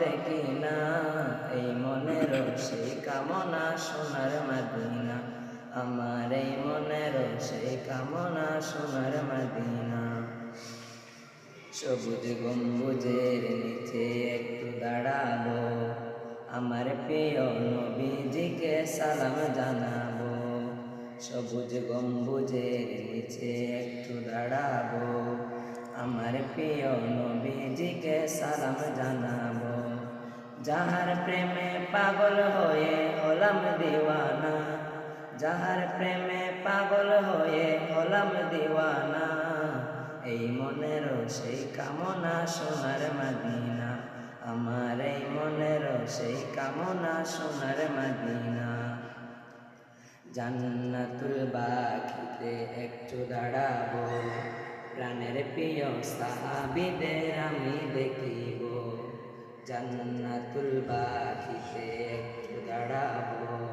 দেখি না। এই মনের সেই কামনা সোনার মদিনা। আমার এই মনের সেই কামনা সোনার মদিনা। সবুজ গম্বুজের নিচে একটু দাঁড়াবো। আমার প্রিয় নবীজিকে সালাম জানাব। সবুজ গম্বুজের নিচে একটু দাঁড়াবো। আমার প্রিয় নবীজিকে সালাম জানাব। যাহার প্রেমে পাগল হয়ে হলাম দিওয়ানা, যাহার প্রেমে পাগল হয়ে হলাম দিওয়ানা, এই মনের সেই কামনা সোনার মদিনা, আমার এই মনের সেই কামনা সোনার মদিনা। জান্নাতুল বাকিতে একটু দাঁড়াবো। প্রাণের প্রিয় সাহাবিদের আমি দেখিব। জান্নাতুল বাকিতে দাঁড়াবো।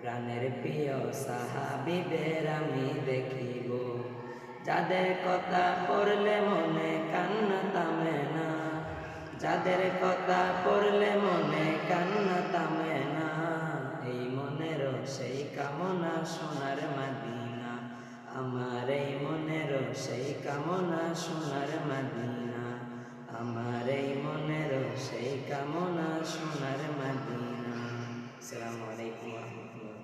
প্রাণের প্রিয় সাহাবিদের আমি দেখিব। যাদের কথা পড়লে মনে কান্না থামে না। যাদের কথা পড়লে মনে কান্না থামে কামনা সোনার মাদিনা। আমার এই মনের সেই কামনা সোনার মাদিনা। সালামু আলাইকুম রহমতুল্লাহ।